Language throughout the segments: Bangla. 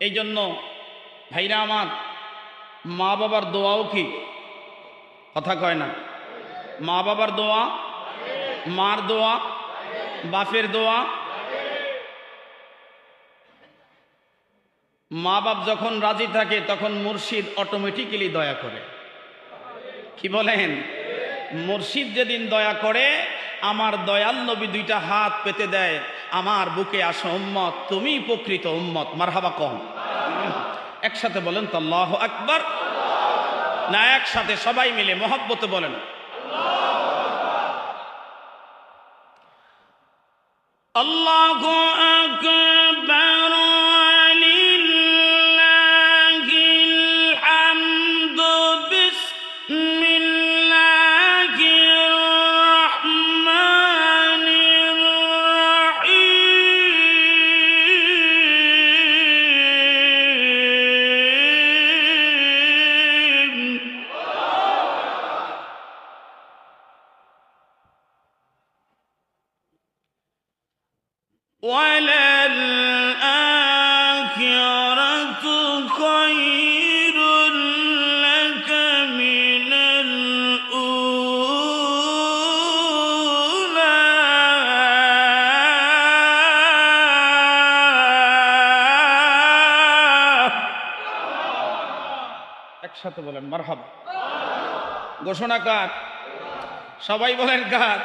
এই জন্য ভাইরা আমার মা বাবার দোয়াও কি? কথা কয় না। মা বাবার দোয়া, মার দোয়া, বাপের দোয়া। মা বাপ যখন রাজি থাকে, তখন মুর্শিদ অটোমেটিক্যালি দয়া করে। কি বলেন? মুর্শিদ যেদিন দয়া করে, আমার দয়াল নবী দুইটা হাত পেতে দেয়। আমার বুকে আসো উম্মত তুমি প্রকৃত উম্মত, মারহাবা কম। একসাথে বলেন তো আল্লাহ আকবর। না, একসাথে সবাই মিলে মহব্বতে বলেন। আল্লাহ আকবর। ঘোষণা কার? সবাই বলেন কার?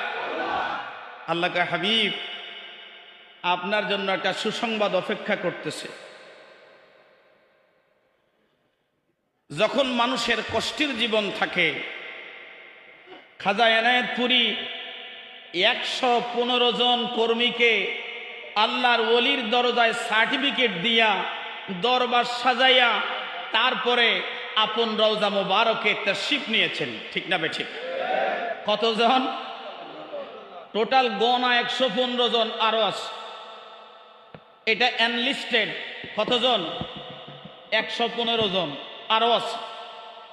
আল্লাহ হাবিব, আপনার জন্য একটা সুসংবাদ অপেক্ষা করতেছে। যখন মানুষের কষ্টের জীবন থাকে খাজা এনায়েতপুরি একশো পনেরো জন কর্মীকে আল্লাহর ওলির দরজায় সার্টিফিকেট দিয়া দরবার সাজাইয়া তারপরে আপন রওজা মোবারকে শিপ নিয়েছেন, ঠিক না বেঠিক? কতজন? টোটাল গনা একশো পনেরো জন, আরও এটা অ্যানলিস্টেড কতজন? একশো পনেরো জন আছে।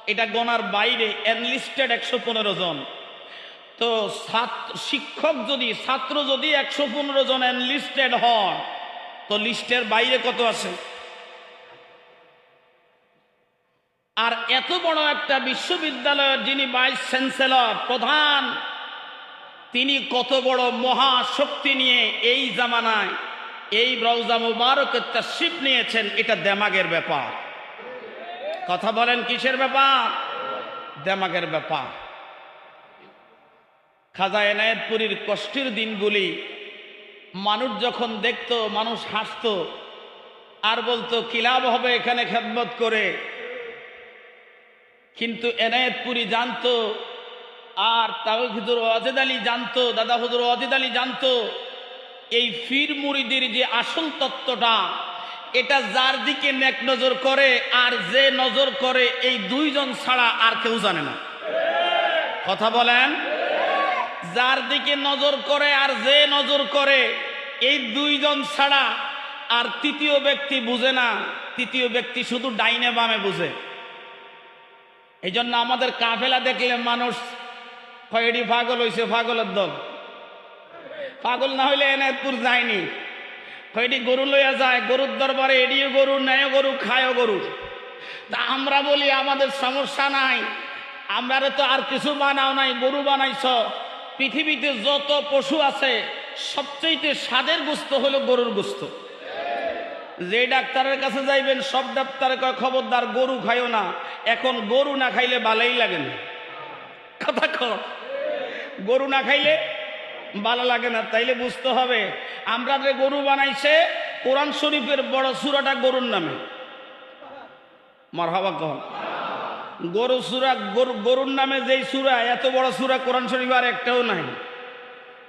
এটা গণার বাইরে অ্যানলিস্টেড একশো পনেরো জন। তো ছাত্র শিক্ষক যদি, ছাত্র যদি একশো পনেরো জন অ্যানলিস্টেড হন, তো লিস্টের বাইরে কত আছে? আর এত বড় একটা বিশ্ববিদ্যালয়ের যিনি ভাইস চ্যান্সেলর, প্রধান, তিনি কত বড় মহাশক্তি নিয়ে এই জামানায়, এই ব্রাউজা মুবারকের তশিপ নিয়েছেন, এটা দেমাগের ব্যাপার। কথা বলেন কিসের ব্যাপার? দেমাগের ব্যাপার। খাজা এনায়েতপুরীর কষ্টের দিনগুলি, মানুষ যখন দেখতো, মানুষ হাসতো, আর বলতো কি লাভ হবে এখানে খেদমত করে। কিন্তু এনায়েতপুরি জানতো, আর তাও হুজুর অজেদ আলী জানতো, দাদা হুজুর অজেদ আলী জানতো, এই ফির মুড়িদের যে আসল তত্ত্বটা, এটা যার দিকে নেক নজর করে আর যে নজর করে এই দুইজন ছাড়া আর কেউ জানে না। কথা বলেন? যার দিকে নজর করে আর যে নজর করে, এই দুইজন ছাড়া আর তৃতীয় ব্যক্তি বুঝে না, তৃতীয় ব্যক্তি শুধু ডাইনে বামে বুঝে। এই জন্য আমাদের কাফেলা দেখলে মানুষ কয়েডি পাগল হইছে, পাগলের দল। পাগল না হইলে এনায়তপুর যায়নি। কয়টি গরু লইয়া যায়, গরুর দরবারে এডিও গরু, নেয় গরু খায়ও গরু। তা আমরা বলি, আমাদের সমস্যা নাই। আমরা তো আর কিছু বানাও নাই, গরু বানাইছ। পৃথিবীতে যত পশু আছে সবচেয়ে স্বাদের গুস্ত হলো গরুর গুস্ত। যে ডাক্তারের কাছে যাইবেন, সব ডাক্তারে কয়, খবরদার, গরু খাইও না। এখন গরু না খাইলে ভালোই লাগে না। কথা কর গরু না খাইলে ভালো লাগে না। তাইলে বুঝতে হবে, আমরা যে গরু বানাইছে, কোরআন শরীফের বড় সুরাটা গরুর নামে। মারহাবা কহ গরু সুরা, গরু, গরুর নামে যেই সুরা, এত বড় সুরা কোরআন শরীফ আর একটাও নাই।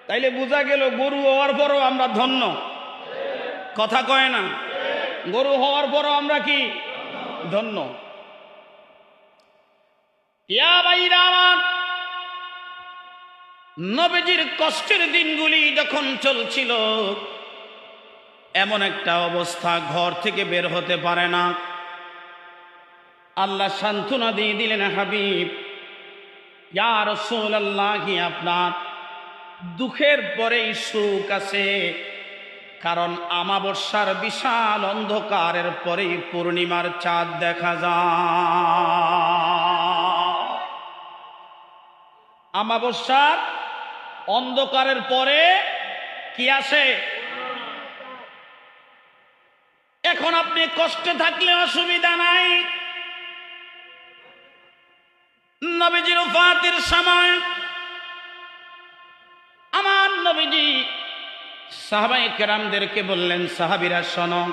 তাইলে বোঝা গেল, গরু হওয়ার পরও আমরা ধন্য। কথা কয় না। গরু হওয়ার পরও আমরা কি? ধন্য। নবীজির কষ্টের দিনগুলি যখন চলছিল, এমন একটা অবস্থা ঘর থেকে বের হতে পারে না। আল্লাহ সান্ত্বনা দিয়ে দিলেন, হাবিব, ইয়া রসুল আল্লাহ আপনার দুঃখের পরেই সুখ আছে। কারণ আমাবস্যার বিশাল অন্ধকারের পরেই পূর্ণিমার চাঁদ দেখা যায়। আমাবস্যার অন্ধকারের পরে কি আসে? এখন আপনি কষ্টে থাকলে অসুবিধা নাই। নবীজির উফাতের সময় সাহাবাই কেরামদেরকে বললেন, সাহাবিরা, শোনো।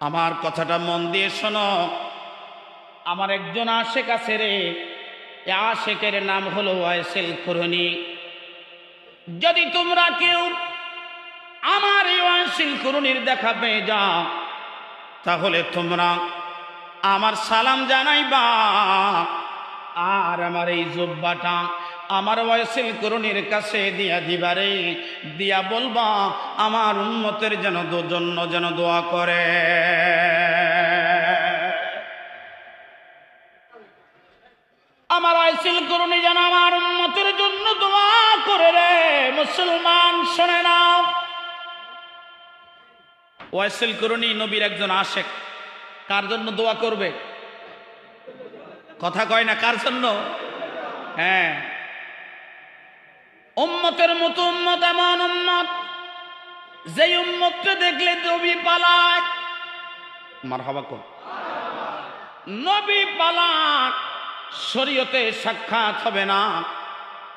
আমার কথাটা মন দিয়ে শোনো। আমার একজন আশেক আছে রে। এ আশেকের নাম হলো ওয়াইসেল করণী যদি তোমরা কেউ আমার এই ওয়াইসিল করুণীর দেখা পেয়ে যাও, তাহলে তোমরা আমার সালাম জানাইবা। আর আমার এই জব্বাটা আমার ওয়াইসিল করুণীর কাছে দিয়া দিবারে দিয়া বলবা, আমার উন্মতের যেন জন্য যেন দোয়া করে। আমার আইসিল করুণী যেন আমার উন্মতের জন্য দোয়া করে রে। মুসলমান, শোনে নাও ওয়াইসিল করুণী নবীর একজন আশেক। কার জন্য দোয়া করবে? কথা কয় না, কার জন্য? হ্যাঁ। উম্মতের মতো উম্মত, এমন উম্মত যে উম্মতকে দেখলে নবী পালায় মার হবা কোন নবী পালাক, শরীয়তে সাক্ষাৎ হবে না,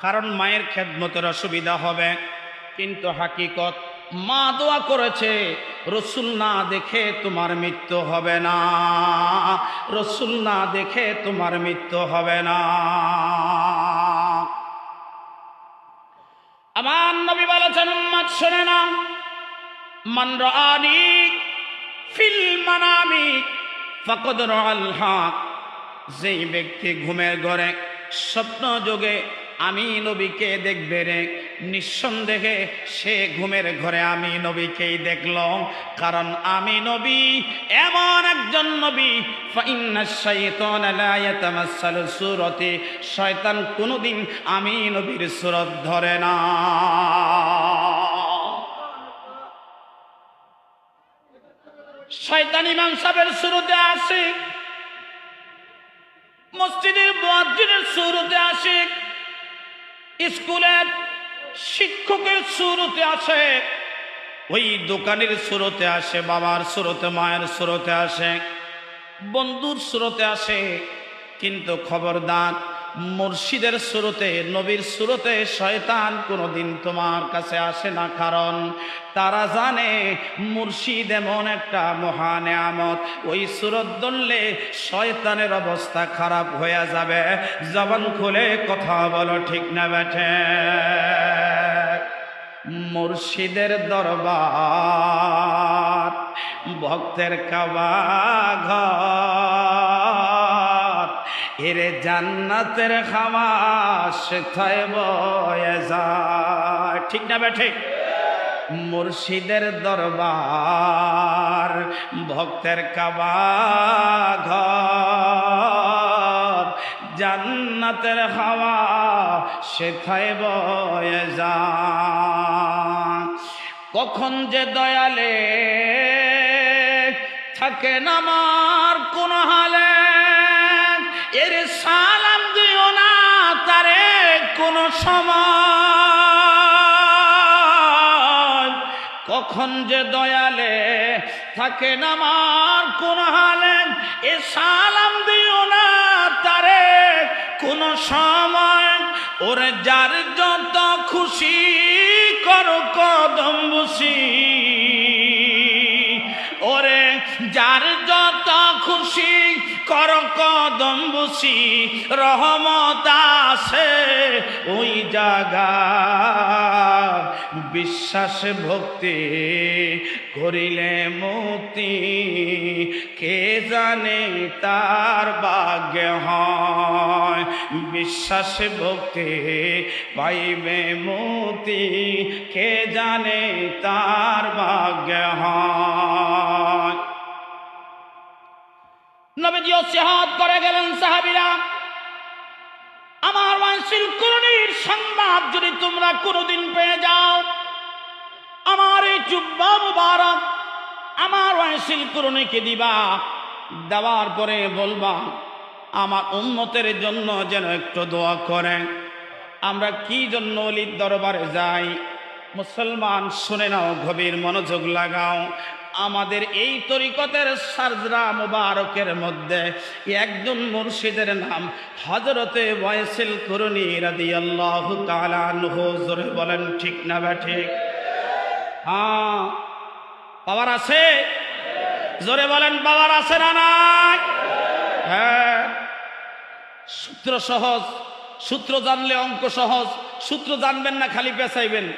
কারণ মায়ের খেদমতের অসুবিধা হবে। কিন্তু হাকিকত, মা দোয়া করেছে, রসুল না দেখে তোমার মৃত্যু হবে না। রসুল না দেখে তোমার মৃত্যু হবে না। আমার নবী বলেছেন উম্মাদ শোনে না। মান রানি ফিল মানামি ফাকদ রাল যেই ব্যক্তি ঘুমের ঘরে স্বপ্ন যোগে আমি নবীকে দেখবে রে নিঃসন্দেহে সে ঘুমের ঘরে আমি নবীকেই দেখল কারণ আমি নবী, এমন একজন নবী। ইয়াতামাসসালু শয়তান কোনোদিন আমি নবীর সুরত ধরে না। শয়তান ইমাম সাহেবের শুরুতে আসে। মসজিদের মুয়াজ্জিনের শুরুতে আসে। স্কুলের শিক্ষকের সুরতে আসে, ওই দোকানের সুরতে আসে, বাবার সুরতে, মায়ের সুরতে আসে, বন্ধুর সুরতে আসে, কিন্তু খবরদার মুর্শিদের শুরুতে নবীর শুরুতে শয়তান কোনোদিন তোমার কাছে আসে না, কারণ তারা জানে মুর্শিদ এমন একটা মহান আমত ওই সুরত ধরলে শয়তানের অবস্থা খারাপ হয়ে যাবে। জবান খুলে কথা বলো, ঠিক না বেঠে? মুর্শিদের দরবার, ভক্তের কাবা ঘর। এরে জান্নাতের সেথায় বয়ে যায়। ঠিক না বেঠে? মুর্শিদের দরবার, ভক্তের কাবা ঘর, জান্নাতের হাওয়া সেথায় বয়ে যায়। কখন যে দয়ালে থাকেন আমার কোন হালে এর সালাম দিও না তারে কোন সময় কখন যে দয়ালে থাকেন আমার কোন হালে, এ সালাম দিও না তারে কোন সময়। ওরে যার যত খুশি করো কদম বসি। ওরে যার কর কদম বসি, রহমত আসে ওই জায়গা বিশ্বাস ভক্তি করিলে মতি কে জানে তার ভাগ্য হয়। বিশ্বাস ভক্তি পাইবে মতি কে জানে তার ভাগ্য হয়। নবীজিও করে গেলেন সাহাবিরা। আমার ওয়ানসিল করণীর সংবাদ যদি তোমরা কোনোদিন পেয়ে যাও, আমার এই জুব্বা মুবারক আমার ওয়াইসিল করুণীকে দিবা, দেওয়ার পরে বলবা, আমার উন্মতের জন্য যেন একটু দোয়া করে। আমরা কি জন্য অলির দরবারে যাই? মুসলমান, শুনে নাও, গভীর মনোযোগ লাগাও। আমাদের এই তরিকতের সারজরা মুবারকের মধ্যে একজন মুর্শিদের নাম হজরতে ওয়াইসিল করুণী রাদিয়াল্লাহু তাআলা আনহু, জোরে বলেন, ঠিক না বা ঠিক? হ্যাঁ পাওয়ার আছে? জোরে বলেন, পাওয়ার আছে না নাই? হ্যাঁ সূত্র সহজ, সূত্র জানলে অঙ্ক সহজ, সূত্র জানবেন না, খালি পেঁচাইবেন।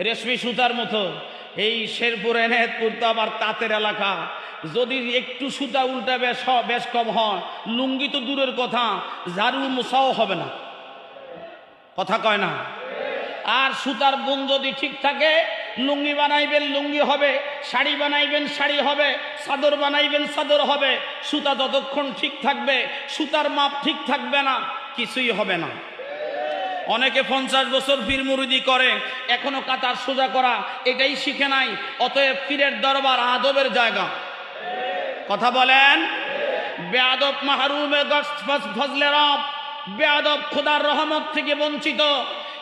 রেশমি সুতার মতো। এই শেরপুর, এনায়তপুর তো আবার তাঁতের এলাকা। যদি একটু সুতা উল্টা বেশ বেশ কম হয়, লুঙ্গি তো দূরের কথা, ঝাড়ু মোছাও হবে না। কথা কয় না? আর সুতার গুণ যদি ঠিক থাকে, লুঙ্গি বানাইবেন লুঙ্গি হবে, শাড়ি বানাইবেন শাড়ি হবে, চাদর বানাইবেন চাদর হবে, সুতা যতক্ষণ ঠিক থাকবে, সুতার মাপ ঠিক থাকবে না, কিছুই হবে না। অনেকে পঞ্চাশ বছর পীর মুরুদি করে, এখনও কাতার সোজা করা, এটাই শিখে নাই, অতএব পীরের দরবার আদবের জায়গা। কথা বলেন? বেয়াদব মাহরুমে ফজলে রব বেয়াদব খোদার রহমত থেকে বঞ্চিত।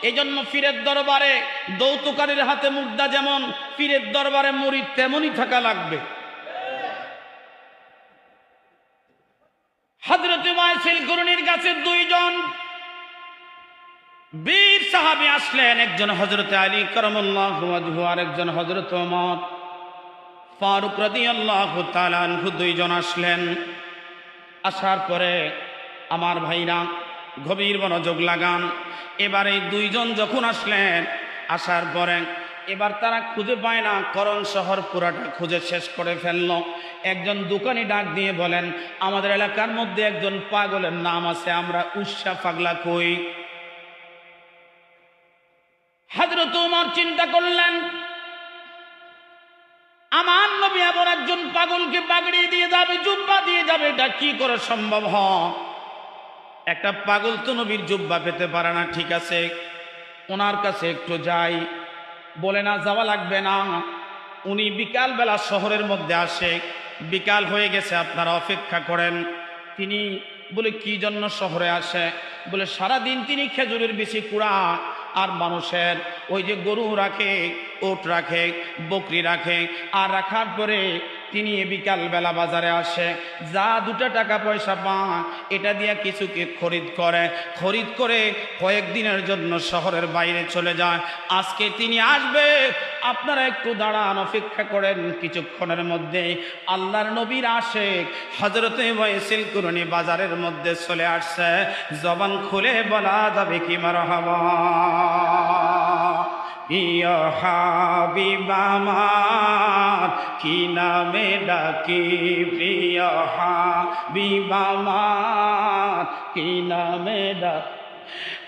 এই জন্য ফিরের দরবারে দৌতুকারীর হাতে মুদ্রা যেমন, পীরের দরবারে মুড়ি তেমনই থাকা লাগবে। হজরত মাইসিল করুণীর কাছে দুইজন বীর সাহাবি আসলেন একজন হজরত আলী করমুল্লাহ আর একজন হজরত ওমর। ফারুক রাদি আল্লাহ দুইজন আসলেন। আসার পরে আমার ভাইরা গভীর মনোযোগ লাগান। এবার এই দুইজন যখন আসলেন, আসার পরে এবার তারা খুঁজে পায় না, করণ শহর পুরাটা খুঁজে শেষ করে ফেলল। একজন দোকানি ডাক দিয়ে বলেন, আমাদের এলাকার মধ্যে একজন পাগলের নাম আছে, আমরা উৎসা পাগলা কই? হাজরত উমর চিন্তা করলেন? আমার নবী এমন একজন পাগলকে পাগড়ি দিয়ে যাবে, জুব্বা দিয়ে যাবে, এটা কি করে সম্ভব হ একটা পাগল তো নবীর জুব্বা পেতে পারে না, ঠিক আছে। ওনার কাছে একটু যাই। বলে, না, যাওয়া লাগবে না। উনি বিকালবেলা শহরের মধ্যে আসে। বিকাল হয়ে গেছে, আপনারা অপেক্ষা করেন। তিনি বলে, কি জন্য শহরে আসে? বলে, সারাদিন তিনি খেজুরের বেশি কুড়া আর মানুষের ওই যে গরু রাখে ওট রাখে বকরি রাখে আর রাখার পরে তিনি বিকাল বেলা বাজারে আসে। যা দুটা টাকা পয়সা পান, এটা দিয়ে কিছুকে খরিদ করে। খরিদ করে কয়েকদিনের জন্য শহরের বাইরে চলে যায়। আজকে তিনি আসবে। আপনারা একটু দাঁড়ান, অপেক্ষা করেন কিছুক্ষণের মধ্যে। আল্লাহর নবীর আসে হজরতে বয়সিল বাজারের মধ্যে চলে আসছে। জবান খুলে বলা যাবে কি মারা ইয় হাবিবামার কি নামে ডাকি? প্রিয় হাবিবামার কি নামে ডাক?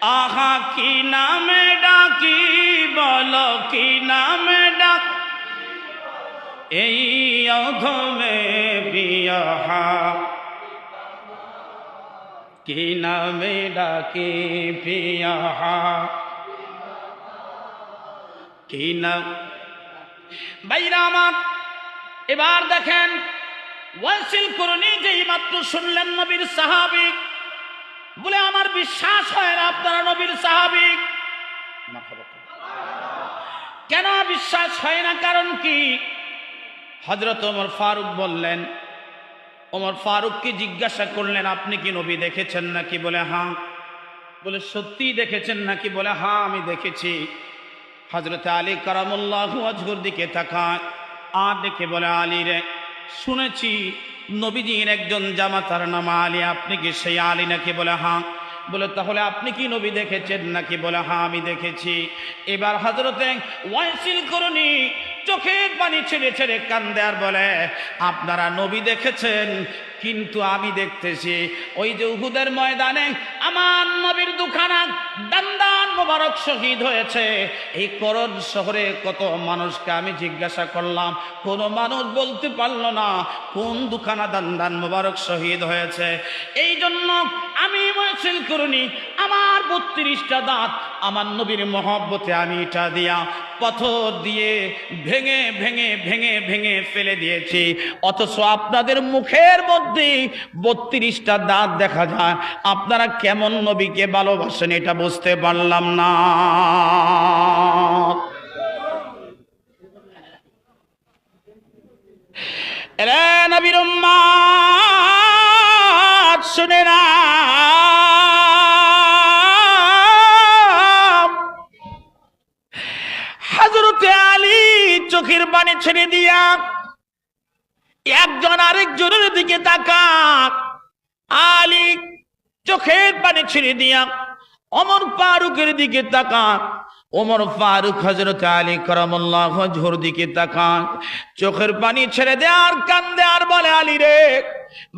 আহা, কি নামে ডাকি? বলো, কি নামে ডাক? এই অঘমে প্রিয় হা কি নামে ডাকি? প্রিয় আমার, এবার দেখেন, ওয়াসিল করুনি যেই মাত্র শুনলেন নবীর সাহাবিক বলে আমার বিশ্বাস হয় না আপনারা নবীর সাহাবিক কেন বিশ্বাস হয় না? কারণ কি? হজরত ওমর ফারুক বললেন, ওমর ফারুককে জিজ্ঞাসা করলেন, আপনি কি নবী দেখেছেন নাকি? বলে হ্যাঁ। বলে সত্যি দেখেছেন নাকি? বলে হ্যাঁ আমি দেখেছি। হজরত আলী কারামুল্লাহ আজগর দিকে তাকায়। আর দেখে বলে, আলী রে, শুনেছি নবীজির একজন জামাতার নাম আলী। আপনি কি সেই আলী নাকি? বলে হ্যাঁ। বলে, তাহলে আপনি কি নবী দেখেছেন নাকি? বলে হ্যাঁ আমি দেখেছি। এবার হজরতে ওয়াইসিল করুনি চোখের পানি ছেড়ে ছেড়ে কান্দে আর বলে, আপনারা নবী দেখেছেন, কিন্তু আমি দেখতেছি। ওই যে উহুদের ময়দানে আমার নবীর দুখানা দান্দান মোবারক শহীদ হয়েছে। এই করণ শহরে কত মানুষকে আমি জিজ্ঞাসা করলাম, কোনো মানুষ বলতে পারল না, কোন দুখানা দান মোবারক শহীদ হয়েছে। এই জন্য আমি মহসিল করুনি, আমার বত্রিশটা দাঁত আমার নবীর মহব্বতে আমি এটা দিয়া পাথর দিয়ে ভেঙে ভেঙে ভেঙে ভেঙে ফেলে দিয়েছি। অথচ আপনাদের মুখের মধ্যে বত্রিশটা দাঁত দেখা যায়। আপনারা কেমন নবীকে ভালোবাসেন এটা বুঝতে পারলাম না। এরে নবীর শুনে না। চোখের পানি ছেড়ে দিয়া একজন আরেকজনের দিকে তাকা। আলী চোখের পানি ছেড়ে দিয়া অমর ফারুকের দিকে তাকান ওমর ফারুক হজরত আলী করমল্লাহ ঝোর দিকে তাকান চোখের পানি ছেড়ে দে আর কান্দে আর বলে, আলী রে,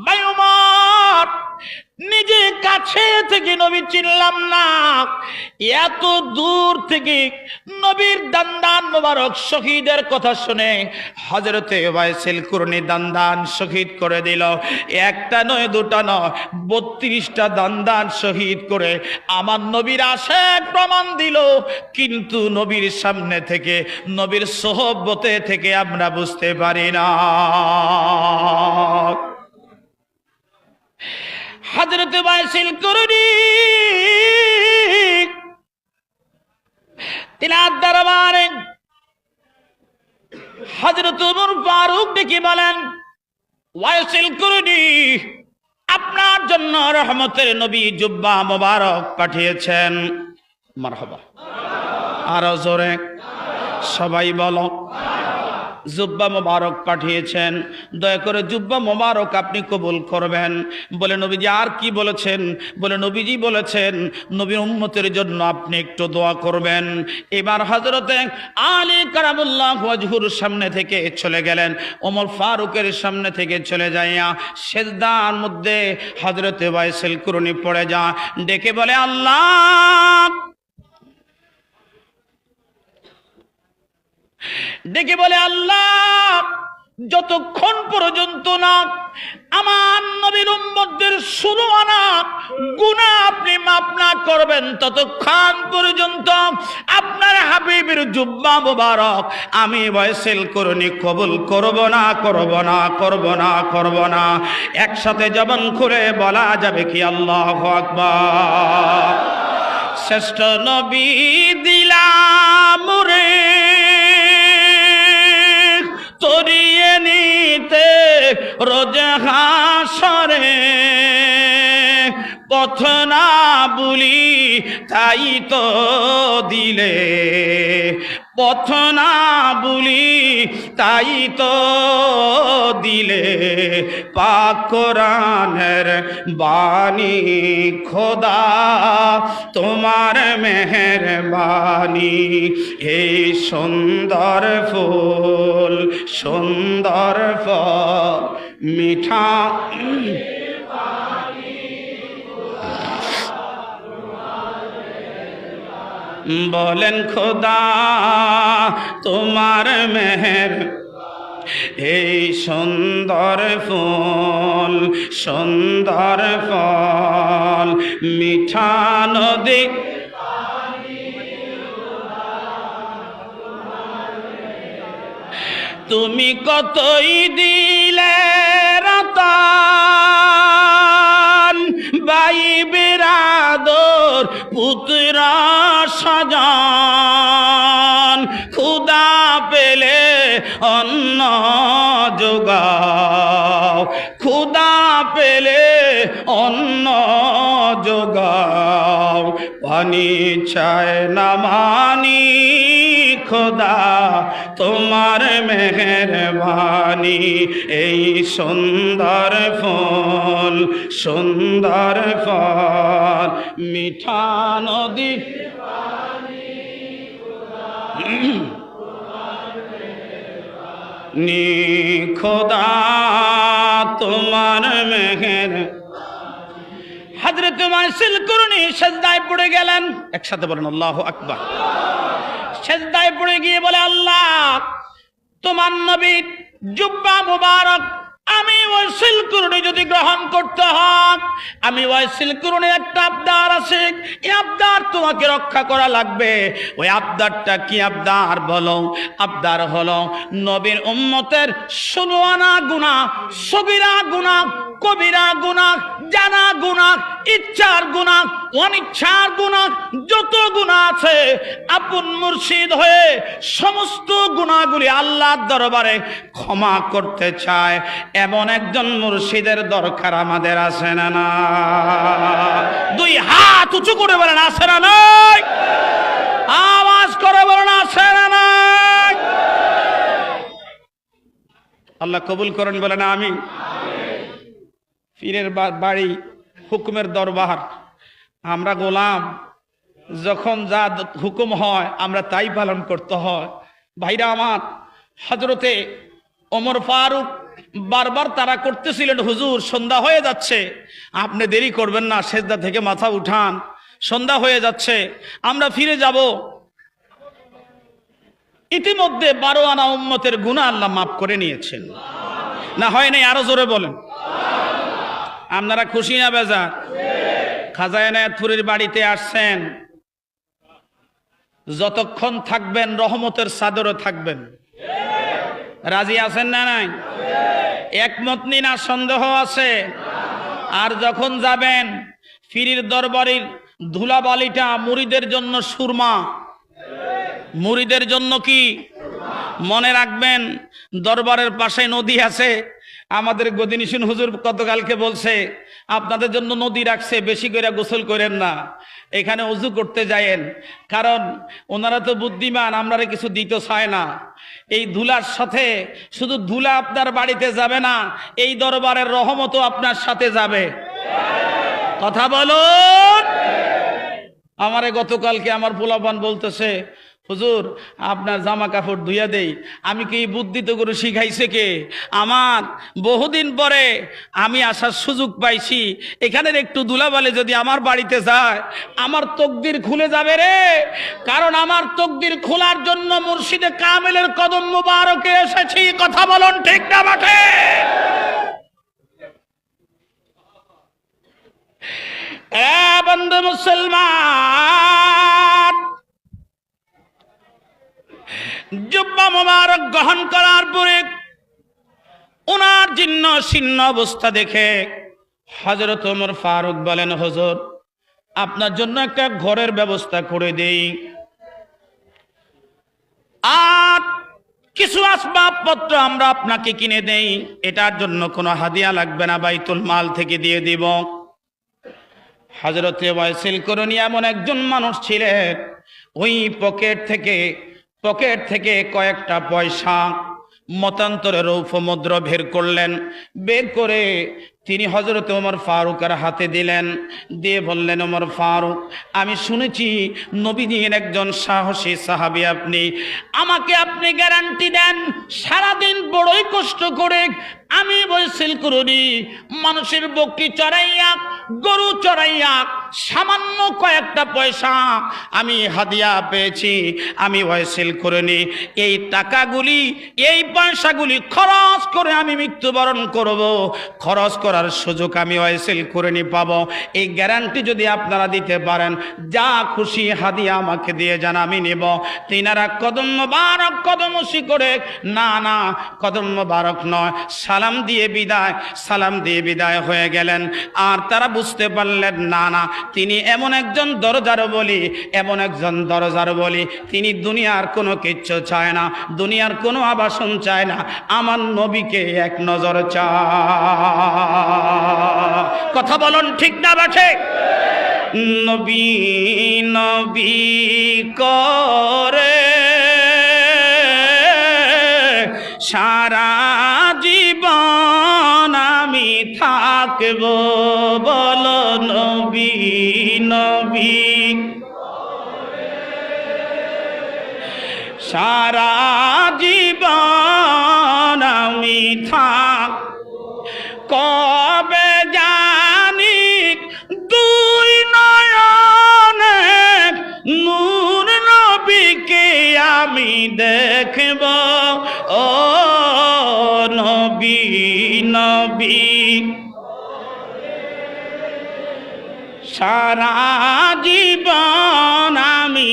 ভাই নিজে কাছে থেকে নবী চিনলাম না। এত দূর থেকে নবীর দান্দান মোবারক শহীদের কথা শুনে হজরতে ওয়াইসিল কুরনি দান্দান শহীদ করে দিল। একটা নয়, দুটা নয়, বত্রিশটা দান্দান শহীদ করে আমার নবীর আশে প্রমাণ দিল। কিন্তু নবীর সামনে থেকে, নবীর সোহবতে থেকে আমরা বুঝতে পারি না। হজরত বাইসিল করুনি। তিনার দরবারে হজরত উমর ফারুক ডেকে বলেন, ওয়াইসিল করুনি, আপনার জন্য রহমতের নবী জুব্বা মোবারক পাঠিয়েছেন। মারহাবা। আরও জোরে। সবাই বলো। জুব্বা মোবারক পাঠিয়েছেন। দয়া করে জুব্বা মোবারক আপনি কবুল করবেন। বলে নবীজি আর কি বলেছেন? বলে নবীজি বলেছেন, নবী উম্মতের জন্য আপনি একটু দোয়া করবেন। এবার হজরতে আলী কারামুল্লাহ ওয়াজহুর সামনে থেকে চলে গেলেন। ওমর ফারুকের সামনে থেকে চলে যাইয়া সেজদার মধ্যে হজরতে ওয়াইসেল কুরনি পড়ে যা ডেকে বলে, আল্লাহ ডেকে বলে, আল্লাহ, যতক্ষণ পর্যন্ত না আমার নবীর উম্মতদের শুরু আনা গুণা আপনি মাপ না করবেন, ততক্ষণ পর্যন্ত আপনার হাবিবের জুব্বা মোবারক আমি বয়সেল করনি, কবুল করব না করব না করব না করব না। একসাথে জবান করে বলা যাবে কি আল্লাহ আকবার। শ্রেষ্ঠ নবী দিলাম রে। তরিয়ে নিতে রোজা হাসরে। পথ না বলি তাই তো দিলে। পথ না বলি তাই তো দিলে পাক কোরআনের বাণী খোদা। তোমার মেহের বাণী এই সুন্দর ফুল, সুন্দর ফল, মিঠা বলেন খোদা, তোমার মেহের, এই সুন্দর ফুল, সুন্দর ফল, মিঠা নদী। তুমি কতই দিলে রতন পুত্র সাজান খুদা পেলে অন্ন যোগাও খুদা পেলে অন্ন যোগাও পানি চায় না মানি খোদা, তোমার মেহরবানি, এই সুন্দর ফল সুন্দর ফল, মিঠা নদী। নি খোদা, তোমার মেহের, হাজরত মাইসিল করুনি সেজদায় পড়ে গেলেন। একসাথে বলেন, আল্লাহ আকবার। সেজদায় পড়ে গিয়ে বলে আল্লাহ তোমার নবী জুব্বা মুবারক যদি গ্রহণ করতে হয় আমি একটা আবদার আছে। আবদার তোমাকে রক্ষা করা লাগবে। ওই আবদারটা কি আবদার বলো? আবদার হলো নবীর উম্মতের গুণা সবিরা গুণা কবিরা গুণা জানা গুণা ইচ্ছার গুণা অনিচ্ছার গুণা যত গুণা আছে, আপন মুর্শিদ হয়ে সমস্ত গুণাগুলি আল্লাহর দরবারে ক্ষমা করতে চায়। এমন একজন মুর্শিদের দরকার আমাদের আছে না না? দুই হাত উঁচু করে বলেন, আছে না নাই? আওয়াজ করে বলেন, আছে না নাই? আল্লাহ কবুল করেন বলেন আমি পীরের বাড়ি, হুকুমের দরবার। আমরা গোলাম, যখন যা হুকুম হয়, আমরা তাই পালন করতে হয়। ভাইরা আমার হজরতে ওমর ফারুক বারবার তারা করতেছিলেন, হুজুর, সন্ধ্যা হয়ে যাচ্ছে। আপনি দেরি করবেন না, সেজদা থেকে মাথা উঠান। সন্ধ্যা হয়ে যাচ্ছে, আমরা ফিরে যাব। ইতিমধ্যে বারো আনা উম্মতের গুণা আল্লাহ মাফ করে নিয়েছেন। না, হয় নাই? আরও জোরে বলেন। আপনারা খুশি না বেজা খাজা এনায়তপুরের বাড়িতে আসছেন। যতক্ষণ থাকবেন, রহমতের সাদরে থাকবেন। রাজি আছেন না নাই? একমত নি সন্দেহ আছে। আর যখন যাবেন, ফিরির দরবারির ধুলাবালিটা মুড়িদের জন্য সুরমা। মুড়িদের জন্য কি? মনে রাখবেন, দরবারের পাশে নদী আছে। আমাদের গদিনিসুন হুজুর গতকালকে বলছে, আপনাদের জন্য নদী রাখছে, বেশি করে গোসল করেন না। এখানে উজু করতে যায়েন। কারণ ওনারা তো বুদ্ধিমান আমরা কিছু দিতে চায় না। এই ধুলার সাথে শুধু ধুলা আপনার বাড়িতে যাবে না, এই দরবারের রহমতও আপনার সাথে যাবে। কথা বলুন। আমারে গতকালকে আমার পোলাপান বলতেছে হুজুর, আপনার জামা কাপড় ধুইয়া দেই। আমি কি বুদ্ধি তো করে শিখাইছে কে? আমার বহুদিন পরে আমি আসার সুযোগ পাইছি। এখানের একটু দুলাবালে যদি আমার বাড়িতে যায়, আমার তকদির খুলে যাবে রে। কারণ আমার তকদির খোলার জন্য মুর্শিদে কামেলের কদম মুবারকে এসেছি। কথা বলুন ঠিক না মাঠে? বন্ধু মুসলমান জুব্বা মোবারক গ্রহণ করার পরে ওনার জীর্ণ শীর্ণ অবস্থা দেখে হজরত ওমর ফারুক বলেন, হজর, আপনার জন্য একটা ঘরের ব্যবস্থা করে দেই। আর কিছু আসবাবপত্র আমরা আপনাকে কিনে দেই। এটার জন্য কোনো হাদিয়া লাগবে না, বাইতুল মাল থেকে দিয়ে দিব। হজরতে ওয়াইসিল করণী এমন একজন মানুষ ছিলেন, ওই পকেট থেকে পকেট থেকে কয়েকটা পয়সা মতান্তরে রৌফ মুদ্রা বের করলেন। বের করে তিনি হজরত ওমর ফারুকের হাতে দিলেন। দিয়ে বললেন, ওমর ফারুক, আমি শুনেছি নবীজির একজন সাহসী সাহাবি আপনি। আমাকে আপনি গ্যারান্টি দেন, সারাদিন বড়ই কষ্ট করে আমি বলছিল করুনি। মানুষের বকরি চড়াইয়া, গরু চড়াইয়া, সামান্য কয়েকটা পয়সা আমি হাদিয়া পেয়েছি, আমি ওয়াইসিল করে নি এই টাকাগুলি, এই পয়সাগুলি খরচ করে আমি মৃত্যুবরণ করব। খরচ করার সুযোগ আমি ওয়াইসিল করে নি পাবো। এই গ্যারান্টি যদি আপনারা দিতে পারেন, যা খুশি হাদিয়া আমাকে দিয়ে যান, আমি নেব। তিনারা কদম বারক কদমসি করে, না না, কদম বারক নয়, সালাম দিয়ে বিদায়, সালাম দিয়ে বিদায় হয়ে গেলেন। আর তারা বুঝতে পারলেন, না না, তিনি এমন একজন দরজার বলি, এমন একজন দরজার বলি, তিনি দুনিয়ার কোনো কিচ্ছু চায় না, দুনিয়ার কোনো আবাসন চায় না, আমার নবীকে এক নজর চায়। কথা বলুন, ঠিক না বাঠে? নবী নবী করে সারা জীবন আমি থাকব, বল নবী নবী সারা জীবন আমি থাক দেখব। ও নবী নবী। সারা জীবন আমি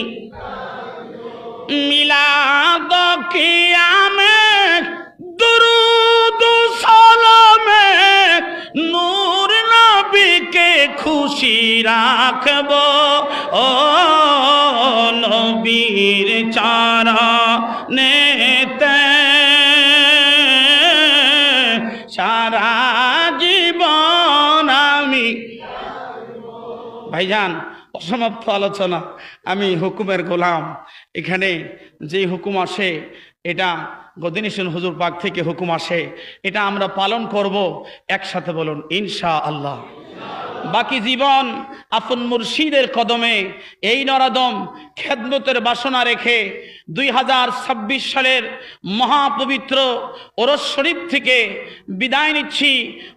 মিলাদ কিয়ামে, দুরুদ সালামে নূর নবীকে খুশি রাখব। ও নবীর চারা ভাইজান, অসমাপ্ত আলোচনা। আমি হুকুমের গোলাম। এখানে যে হুকুম আসে, এটা গদিনীশন হুজুর পাক থেকে হুকুম আসে। এটা আমরা পালন করব। একসাথে বলুন ইনশা আল্লাহ বাকি জীবন আপন মুর্শিদের কদমে, এই নরাদম খেদমতের বাসনা রেখে দুই হাজার ছাব্বিশ সালের মহাপবিত্র ওরস শরীফ থেকে বিদায় নিচ্ছি।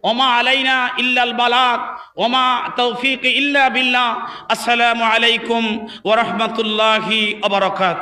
ওমা আলাইনা ইল্লাল বালাক ওমা তৌফিক ইল্লা বিল্লাহ। আসসালামু আলাইকুম ওরহমতুল্লাহি আবরকাত